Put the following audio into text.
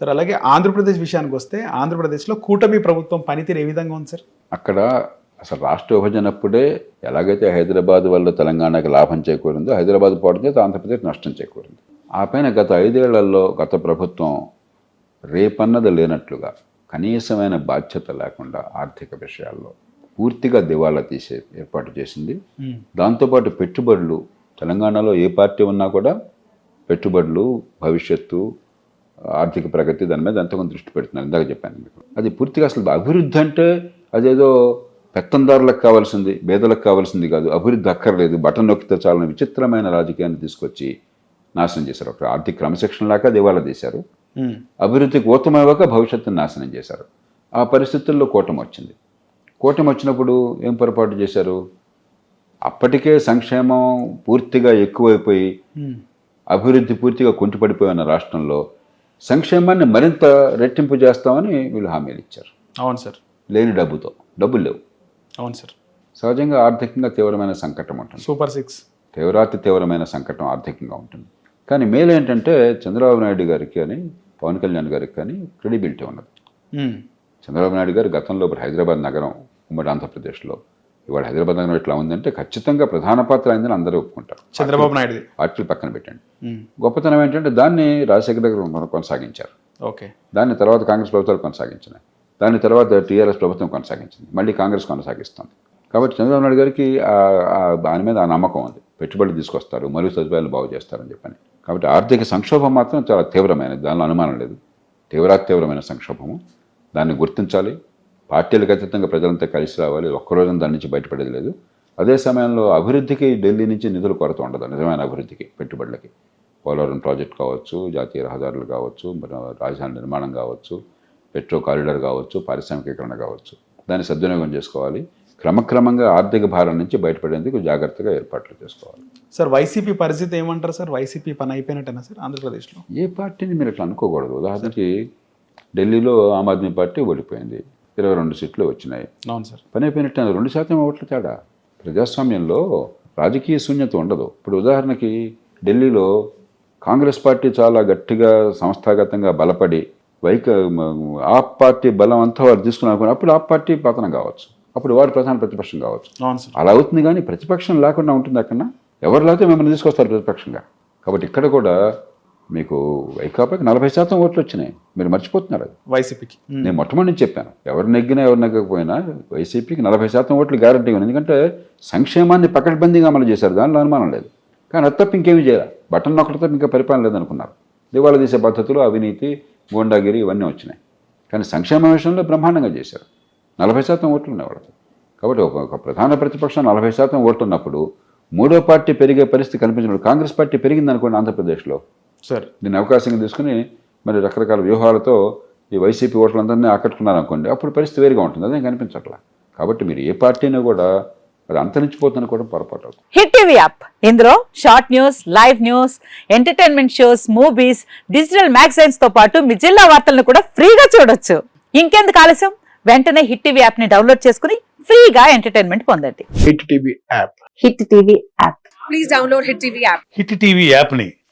Sir అలాగే ఆంధ్రప్రదేశ్ విషయానికి వస్తే ఆంధ్రప్రదేశ్లో కూటమి ప్రభుత్వం పనితీరు ఏ విధంగా ఉంది సార్? అక్కడ అసలు రాష్ట్ర విభజనప్పుడే ఎలాగైతే హైదరాబాద్ వల్ల తెలంగాణకి లాభం చేకూరిందో హైదరాబాద్ పోవడం చేత ఆంధ్రప్రదేశ్ నష్టం చేకూరింది. ఆ పైన గత ఐదేళ్ళలో గత ప్రభుత్వం రేపన్నది లేనట్లుగా కనీసమైన బాధ్యత లేకుండా ఆర్థిక విషయాల్లో పూర్తిగా దివాలా తీసే ఏర్పాటు చేసింది. దాంతోపాటు పెట్టుబడులు తెలంగాణలో ఏ పార్టీ ఉన్నా కూడా పెట్టుబడులు భవిష్యత్తు ఆర్థిక ప్రగతి దాని మీద ఎంతగానో దృష్టి పెడుతున్నారు. ఇందాక చెప్పాను మీకు. అది పూర్తిగా అసలు అభివృద్ధి అంటే అదేదో పెత్తందారులకు కావాల్సింది పేదలకు కావాల్సింది కాదు. అభివృద్ధి అక్కర్లేదు. బటన్ నొక్కితే చాలని విచిత్రమైన రాజకీయాన్ని తీసుకొచ్చి నాశనం చేశారు. ఒక ఆర్థిక క్రమశిక్షణ లేక దివాలా తీశారు. అభివృద్ధికి ఊతమవ్వక భవిష్యత్తును నాశనం చేశారు. ఆ పరిస్థితుల్లో కూటమి వచ్చింది. కూటమి వచ్చినప్పుడు ఏం పొరపాటు చేశారు? అప్పటికే సంక్షేమం పూర్తిగా ఎక్కువైపోయి. అభివృద్ధి పూర్తిగా కుంటిపడిపోయిన రాష్ట్రంలో సంక్షేమాన్ని మరింత రెట్టింపు చేస్తామని వీళ్ళు హామీలు ఇచ్చారు. అవును సార్. లేని డబ్బుతో. డబ్బులు లేవు. అవును సార్. సహజంగా ఆర్థికంగా తీవ్రమైన సంకటం ఉంటుంది సూపర్ సిక్స్. తీవ్రాతి తీవ్రమైన సంకటం ఆర్థికంగా ఉంటుంది. కానీ మేలు ఏంటంటే చంద్రబాబు నాయుడు గారికి కానీ పవన్ కళ్యాణ్ గారికి కానీ క్రెడిబిలిటీ ఉన్నది. చంద్రబాబు నాయుడు గారు గతంలో ఇప్పుడు హైదరాబాద్ నగరం ఉమ్మడి ఆంధ్రప్రదేశ్లో ఇవాళ హైదరాబాద్ నగరం ఎట్లా ఉందంటే ఖచ్చితంగా ప్రధాన పాత్ర అయిందని అందరూ ఒప్పుకుంటారు. చంద్రబాబు నాయుడుది. పార్టీలు పక్కన పెట్టండి. గొప్పతనం ఏంటంటే దాన్ని రాజశేఖర గారు కొన- కొనసాగించారు. ఓకే. దాన్ని తర్వాత కాంగ్రెస్ ప్రభుత్వాలు కొనసాగించినాయి. దాని తర్వాత టీఆర్ఎస్ ప్రభుత్వం కొనసాగించింది. మళ్ళీ కాంగ్రెస్ కొనసాగిస్తుంది. కాబట్టి చంద్రబాబు నాయుడు గారికి దాని మీద ఆ నమ్మకం ఉంది. పెట్టుబడులు తీసుకొస్తారు మరుగు సదుపాయాలు బాగు చేస్తారని చెప్పని. కాబట్టి ఆర్థిక సంక్షోభం మాత్రం చాలా తీవ్రమైనది. దానిలో అనుమానం లేదు. తీవ్రాతి తీవ్రమైన సంక్షోభము. దాన్ని గుర్తించాలి. పార్టీలకు అతీతంగా ప్రజలంతా కలిసి రావాలి ఒక్కరోజు దాని నుంచి బయటపడేది లేదు. అదే సమయంలో అభివృద్ధికి ఢిల్లీ నుంచి నిధుల కొరత ఉండదు నిజమైన అభివృద్ధికి పెట్టుబడులకి. పోలవరం ప్రాజెక్ట్ కావచ్చు జాతీయ రహదారులు కావచ్చు రాజధాని నిర్మాణం కావచ్చు పెట్రో కారిడార్ కావచ్చు పారిశ్రామికీకరణ కావచ్చు. దాన్ని సద్వినియోగం చేసుకోవాలి. క్రమక్రమంగా ఆర్థిక భారం నుంచి బయటపడేందుకు జాగ్రత్తగా ఏర్పాట్లు చేసుకోవాలి. సార్ వైసీపీ పరిస్థితి ఏమంటారు సార్? వైసీపీ పని అయిపోయినట్టేనా సార్ ఆంధ్రప్రదేశ్లో? ఏ పార్టీని మీరు ఇట్లా అనుకోకూడదు. ఉదాహరణకి ఢిల్లీలో ఆమ్ ఆద్మీ పార్టీ ఓడిపోయింది. ఇరవై రెండు సీట్లు వచ్చినాయి. అవును సార్. పని అయిపోయినట్టు రెండు శాతం ఓట్ల తేడా. ప్రజాస్వామ్యంలో రాజకీయ శూన్యత ఉండదు. ఇప్పుడు ఉదాహరణకి ఢిల్లీలో కాంగ్రెస్ పార్టీ చాలా గట్టిగా సంస్థాగతంగా బలపడి వైక ఆప్ పార్టీ బలం అంతా వారు తీసుకున్నారు అప్పుడు ఆప్ పార్టీ పతనం కావచ్చు. అప్పుడు వారు ప్రధాన ప్రతిపక్షం కావచ్చు. అలా అవుతుంది కానీ ప్రతిపక్షం లేకుండా ఉంటుంది అక్కడ ఎవరు లేకపోతే మిమ్మల్ని తీసుకొస్తారు ప్రతిపక్షంగా? కాబట్టి ఇక్కడ కూడా మీకు వైకాపాకి నలభై శాతం ఓట్లు వచ్చినాయి. మీరు మర్చిపోతున్నారు అది. వైసీపీకి. నేను మొట్టమొదటి నుంచి చెప్పాను. ఎవరు నెగ్గినా ఎవరు నెగ్గకపోయినా వైసీపీకి నలభై శాతం ఓట్లు గ్యారంటీ ఉంది. ఎందుకంటే సంక్షేమాన్ని పకడ్బందీగా అమలు చేశారు. దానిలో అనుమానం లేదు. కానీ అది తప్ప ఇంకేమీ చేయాలి. బటన్ నొక్కటి తప్ప ఇంకా పరిపాలన లేదనుకున్నారు. దివాళా తీసే పద్ధతులు అవినీతి గోండాగిరి ఇవన్నీ వచ్చినాయి. కానీ సంక్షేమ విషయంలో బ్రహ్మాండంగా చేశారు. నలభై శాతం ఓట్లు ఉన్నాయి వాళ్ళకి. కాబట్టి ఒక ఒక ప్రధాన ప్రతిపక్షం నలభై శాతం ఓట్లు ఉన్నప్పుడు మూడో పార్టీ పెరిగే పరిస్థితి కనిపించినప్పుడు కాంగ్రెస్ పార్టీ పెరిగింది అనుకోండి ఆంధ్రప్రదేశ్లో. సార్. దీన్ని అవకాశంగా తీసుకుని మరి రకరకాల వ్యూహాలతో ఈ వైసీపీ ఓట్లందరినీ ఆకట్టుకున్నారు అనుకోండి అప్పుడు పరిస్థితి వేరుగా ఉంటుంది. అదేం కనిపించట్లా. కాబట్టి మీరు ఏ పార్టీని కూడా అది అంతరించిపోతుందని కూడా పొరపాటు అవుతుంది. Hit TV app. ఇందులో short news live news entertainment shows movies digital మ్యాగజైన్స్తో పాటు మీ జిల్లా వార్తలను కూడా ఫ్రీగా చూడొచ్చు. ఇంకెందుకు ఆలస్యం? వెంటనే హిట్ టీవీ యాప్ని డౌన్లోడ్ చేసుకుని ఫ్రీగా ఎంటర్టైన్మెంట్ పొందండి. Hit TV app. Hit TV app. Please download Hit TV app. Hit TV యాప్ని